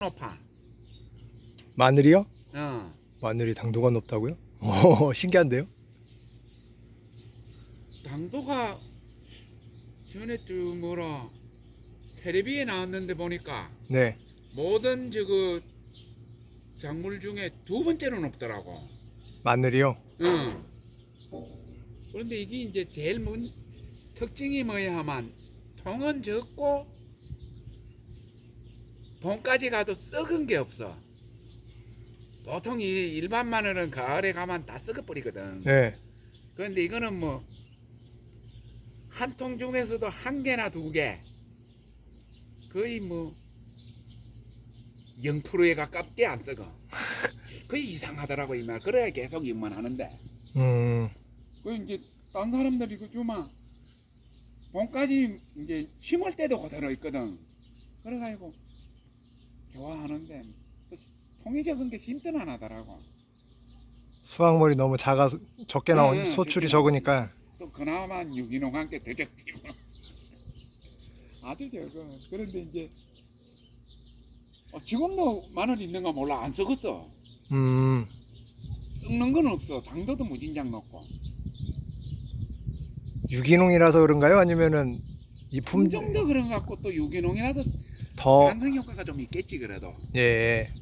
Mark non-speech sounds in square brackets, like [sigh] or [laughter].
높아. 마늘이요? 어. 마늘이 당도가 높다고요? 오, [laughs] 신기한데요? 당도가 전에 저 뭐라 텔레비에 나왔는데 보니까 네. 모든 저그 작물 중에 두 번째로 높더라고. 마늘이요? 응. 그런데 이게 이제 제일 문 특징이 뭐야 하면 통은 적고 봄까지 가도 썩은 게 없어. 보통 이 일반 마늘은 가을에 가면 다 썩어버리거든. 네. 그런데 이거는 뭐 한 통 중에서도 한 개나 두 개, 거의 뭐 0%에 가깝게 안 썩어. [laughs] 그게 이상하더라고 이 말. 그래야 계속 입만 하는데. 음, 그 이제 딴 사람들이 그 주마 봄까지 이제 심을 때도 그대로 있거든. 그래가지고 좋아하는데 적은 게 심든 안 하더라고. 수확물이 너무 작아서 적게 나온 네, 네, 소출이 적게 적으니까 또 그나마 유기농 함께 더 적지 뭐. 아주 적어. 그런데 이제 어, 지금도 마늘 있는 거 몰라 안 썩었어. 음, 썩는 건 없어. 당도도 무진장 높고. 유기농이라서 그런가요? 아니면은 이 품, 품종도 그런 것 같고 또 유기농이라서 더, 산성 효과가 좀 있겠지 그래도. 예,